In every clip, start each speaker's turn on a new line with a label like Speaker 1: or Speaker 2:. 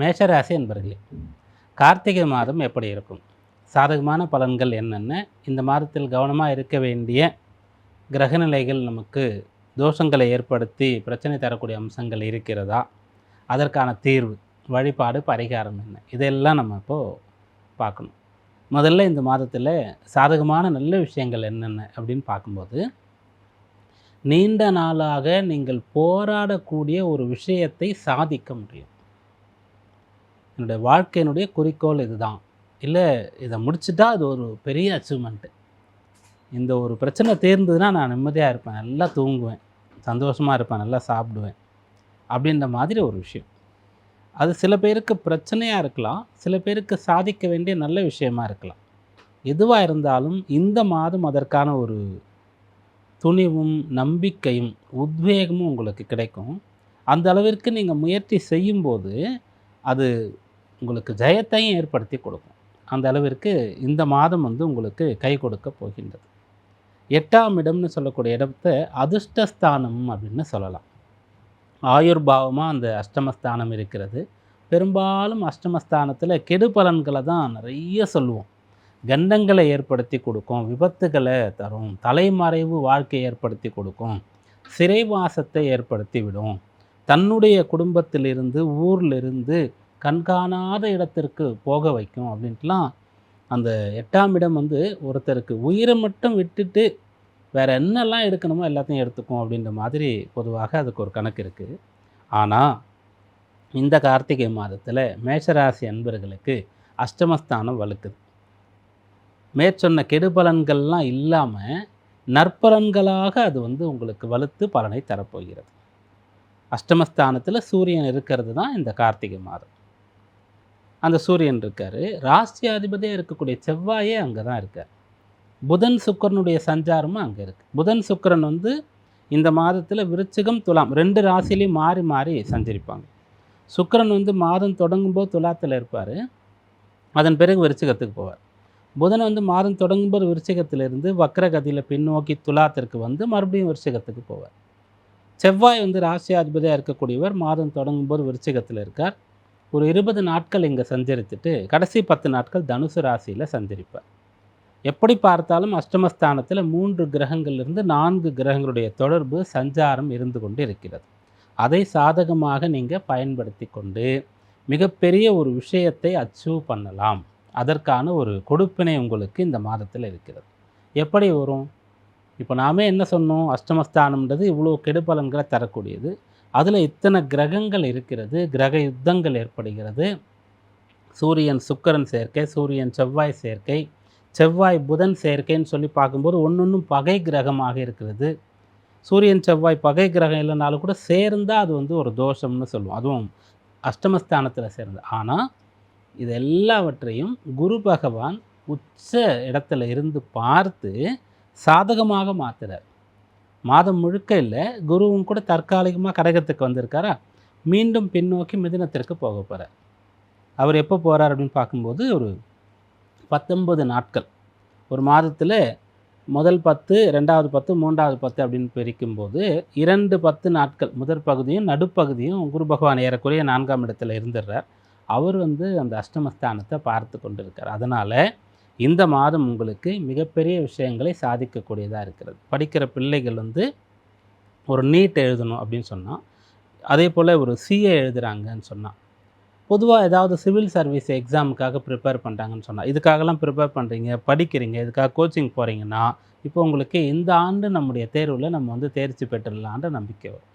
Speaker 1: மேஷராசி என்பர்களே கார்த்திகை மாதம் எப்படி இருக்கும்? சாதகமான பலன்கள் என்னென்ன? இந்த மாதத்தில் கவனமாக இருக்க வேண்டிய கிரகநிலைகள் நமக்கு தோஷங்களை ஏற்படுத்தி பிரச்சனை தரக்கூடிய அம்சங்கள் இருக்கிறதா? அதற்கான தீர்வு வழிபாடு பரிகாரம் என்ன? இதெல்லாம் நம்ம இப்போது பார்க்கணும். முதல்ல இந்த மாதத்தில் சாதகமான நல்ல விஷயங்கள் என்னென்ன அப்படின்னு பார்க்கும்போது நீண்ட நாளாக நீங்கள் போராடக்கூடிய ஒரு விஷயத்தை சாதிக்க முடியும். என்னுடைய வாழ்க்கையினுடைய குறிக்கோள் இதுதான். இல்லை இதை முடிச்சுட்டா அது ஒரு பெரிய அச்சீவ்மெண்ட்டு இந்த ஒரு பிரச்சனை தேர்ந்ததுன்னா நான் நிம்மதியாக இருப்பேன் நல்லா தூங்குவேன் சந்தோஷமாக இருப்பேன் நல்லா சாப்பிடுவேன் அப்படின்ற மாதிரி ஒரு விஷயம். அது சில பேருக்கு பிரச்சனையாக இருக்கலாம் சில பேருக்கு சாதிக்க வேண்டிய நல்ல விஷயமா இருக்கலாம். எதுவாக இருந்தாலும் இந்த மாதம் அதற்கான ஒரு துணிவும் நம்பிக்கையும் உத்வேகமும் உங்களுக்கு கிடைக்கும். அந்த அளவிற்கு நீங்கள் முயற்சி செய்யும்போது அது உங்களுக்கு ஜெயத்தையும் ஏற்படுத்தி கொடுக்கும். அந்த அளவிற்கு இந்த மாதம் வந்து உங்களுக்கு கை கொடுக்க போகின்றது. எட்டாம் இடம்னு சொல்லக்கூடிய இடத்த அதிர்ஷ்டஸ்தானம் அப்படின்னு சொல்லலாம். ஆயுர்பாவமாக அந்த அஷ்டமஸ்தானம் இருக்கிறது. பெரும்பாலும் அஷ்டமஸ்தானத்தில் கெடு பலன்களை தான் நிறைய சொல்லுவோம். கண்டங்களை ஏற்படுத்தி கொடுக்கும் விபத்துகளை தரும் தலைமறைவு வாழ்க்கையை ஏற்படுத்தி கொடுக்கும் சிறைவாசத்தை ஏற்படுத்தி விடும். தன்னுடைய குடும்பத்திலிருந்து ஊர்லிருந்து கண்காணாத இடத்திற்கு போக வைக்கும் அப்படின்ட்டுலாம் அந்த எட்டாம் இடம் வந்து ஒருத்தருக்கு உயிரை மட்டும் விட்டுட்டு வேறு என்னெல்லாம் எடுக்கணுமோ எல்லாத்தையும் எடுத்துக்கும் அப்படின்ற மாதிரி பொதுவாக அதுக்கு ஒரு கணக்கு இருக்குது ஆனால் இந்த கார்த்திகை மாதத்தில் மேஷராசி அன்பர்களுக்கு அஷ்டமஸ்தானம் வலுக்குது. மேற்சொன்ன கெடுபலன்கள்லாம் இல்லாமல் நற்பலன்களாக அது வந்து உங்களுக்கு வலுத்து பலனை தரப்போகிறது. அஷ்டமஸ்தானத்தில் சூரியன் இருக்கிறது தான் இந்த கார்த்திகை மாதம். அந்த சூரியன் இருக்கார். ராசியாதிபதியாக இருக்கக்கூடிய செவ்வாயே அங்கே தான் இருக்கார். புதன் சுக்கரனுடைய சஞ்சாரமும் அங்கே இருக்குது புதன் சுக்கரன் வந்து இந்த மாதத்தில் விருச்சிகம் துலாம் ரெண்டு ராசிலையும் மாறி மாறி சஞ்சரிப்பாங்க. சுக்கரன் வந்து மாதம் தொடங்கும்போது துலாத்தில் இருப்பார். அதன் பிறகு விருச்சிகத்துக்கு போவார். புதன் வந்து மாதம் தொடங்கும்போது விருச்சிகத்திலிருந்து வக்ரகதியில் பின்னோக்கி துலாத்திற்கு வந்து மறுபடியும் விருச்சிகத்துக்கு போவார். செவ்வாய் வந்து ராசியாதிபதியாக இருக்கக்கூடியவர் மாதம் தொடங்கும்போது விருச்சிகத்தில் இருக்கார். ஒரு இருபது நாட்கள் இங்கே சஞ்சரித்துட்டு கடைசி பத்து நாட்கள் தனுசு ராசியில் சஞ்சரிப்பார். எப்படி பார்த்தாலும் அஷ்டமஸ்தானத்தில் மூன்று கிரகங்கள்லேருந்து நான்கு கிரகங்களுடைய தொடர்பு சஞ்சாரம் இருந்து கொண்டு இருக்கிறது அதை சாதகமாக நீங்கள் பயன்படுத்தி கொண்டு மிகப்பெரிய ஒரு விஷயத்தை அச்சீவ் பண்ணலாம். அதற்கான ஒரு கொடுப்பினை உங்களுக்கு இந்த மாதத்தில் இருக்கிறது. எப்படி வரும்? இப்போ நாமே என்ன சொன்னோம்? அஷ்டமஸ்தானம்ன்றது இவ்வளோ கெடுபலன்களை தரக்கூடியது. அதில் இத்தனை கிரகங்கள் இருக்கிறது கிரக யுத்தங்கள் ஏற்படுகிறது. சூரியன் சுக்கரன் சேர்க்கை சூரியன் செவ்வாய் சேர்க்கை செவ்வாய் புதன் சேர்க்கைன்னு சொல்லி பார்க்கும்போது ஒன்றொன்றும் பகை கிரகமாக இருக்கிறது. சூரியன் செவ்வாய் பகை கிரகம் இல்லைனாலும் கூட சேர்ந்தால் அது வந்து ஒரு தோஷம்னு சொல்லுவோம். அதுவும் அஷ்டமஸ்தானத்தில் சேர்ந்து ஆனால் இது எல்லாவற்றையும் குரு பகவான் உச்ச இடத்துல இருந்து பார்த்து சாதகமாக மாற்றுறார் மாதம் முழுக்க இல்லை குருவும் கூட தற்காலிகமாக கடகத்துக்கு வந்திருக்காரா? மீண்டும் பின்னோக்கி மிதினத்திற்கு போக போகிறார் அவர் எப்போ போகிறார் அப்படின்னு பார்க்கும்போது ஒரு பத்தொன்பது நாட்கள். ஒரு மாதத்தில் முதல் பத்து ரெண்டாவது பத்து மூன்றாவது பத்து அப்படின்னு பிரிக்கும்போது இரண்டு பத்து நாட்கள் முதற் பகுதியும் நடுப்பகுதியும் குரு பகவான் ஏறக்குறைய நான்காம் இடத்துல இருந்துடுறார் அவர் வந்து அந்த அஷ்டமஸ்தானத்தை பார்த்து கொண்டிருக்கார். அதனால் இந்த மாதம் உங்களுக்கு மிகப்பெரிய விஷயங்களை சாதிக்கக்கூடியதாக இருக்கிறது. படிக்கிற பிள்ளைகள் வந்து ஒரு நீட் எழுதணும் அப்படின்னு சொன்னால் அதே போல் ஒரு சிஏ எழுதுகிறாங்கன்னு சொன்னால் பொதுவாக ஏதாவது சிவில் சர்வீஸ் எக்ஸாமுக்காக ப்ரிப்பேர் பண்ணுறாங்கன்னு சொன்னால் இதுக்காகலாம் ப்ரிப்பேர் பண்ணுறீங்க படிக்கிறீங்க இதுக்காக கோச்சிங் போகிறீங்கன்னா இப்போ உங்களுக்கு இந்த ஆண்டு நம்முடைய தேர்வில் நம்ம வந்து தேர்ச்சி பெற்றுடலான்ற நம்பிக்கை வரும்.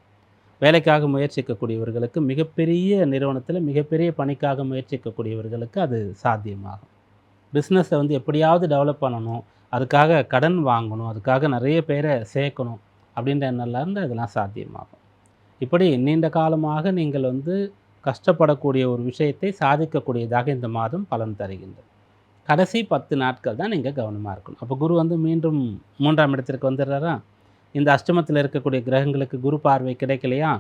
Speaker 1: வேலைக்காக முயற்சிக்கக்கூடியவர்களுக்கு மிகப்பெரிய நிறுவனத்தில் மிகப்பெரிய பணிக்காக முயற்சிக்கக்கூடியவர்களுக்கு அது சாத்தியமாகும். பிஸ்னஸை வந்து எப்படியாவது டெவலப் பண்ணணும். அதுக்காக கடன் வாங்கணும். அதுக்காக நிறைய பேரை சேர்க்கணும். அப்படின்ற எண்ணெல்லாம் இருந்தால் அதெல்லாம் சாத்தியமாகும். இப்படி நீண்ட காலமாக நீங்கள் வந்து கஷ்டப்படக்கூடிய ஒரு விஷயத்தை சாதிக்கக்கூடியதாக இந்த மாதம் பலன் தருகின்றது. கடைசி பத்து நாட்கள் தான் நீங்கள் கவனமாக இருக்கணும். அப்போ குரு வந்து மீண்டும் மூன்றாம் இடத்திற்கு வந்துடுறாரா? இந்த அஷ்டமத்தில் இருக்கக்கூடிய கிரகங்களுக்கு குரு பார்வை கிடைக்கலையா?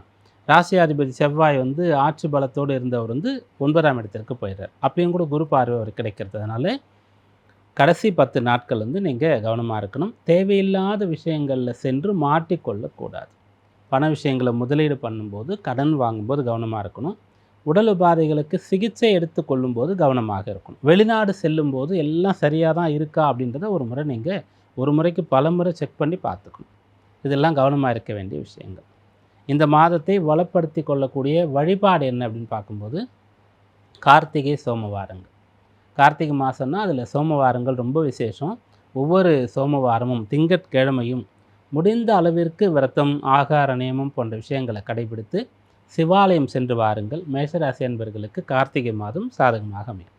Speaker 1: ராசியாதிபதி செவ்வாய் வந்து ஆட்சி பலத்தோடு இருந்தவர் வந்து ஒன்பதாம் இடத்திற்கு போயிடுறார். அப்பயும் கூட குரு பார்வை அவர் கிடைக்கிறதுனால கடைசி பத்து நாட்கள் வந்து நீங்கள் கவனமாக இருக்கணும். தேவையில்லாத விஷயங்களில் சென்று மாட்டிக்கொள்ளக்கூடாது. பண விஷயங்களை முதலீடு பண்ணும்போது கடன் வாங்கும்போது கவனமாக இருக்கணும். உடல் உபாதைகளுக்கு சிகிச்சை எடுத்துக்கொள்ளும் போது கவனமாக இருக்கணும். வெளிநாடு செல்லும்போது எல்லாம் சரியாக தான் இருக்கா அப்படின்றத ஒரு முறை நீங்கள் ஒரு முறைக்கு பல முறை செக் பண்ணி பார்த்துக்கணும். இதெல்லாம் கவனமாக இருக்க வேண்டிய விஷயங்கள். இந்த மாதத்தை வளப்படுத்தி கொள்ளக்கூடிய வழிபாடு என்ன அப்படின்னு பார்க்கும்போது கார்த்திகை சோமவாரங்கள். கார்த்திகை மாதம்னா அதில் சோமவாரங்கள் ரொம்ப விசேஷம். ஒவ்வொரு சோமவாரமும் திங்கட்கிழமையும் முடிந்த அளவிற்கு விரதம் ஆகார நியமம் போன்ற விஷயங்களை கடைபிடித்து சிவாலயம் சென்று வாருங்கள். மேஷராசி என்பர்களுக்கு கார்த்திகை மாதம் சாதகமாக அமையும்.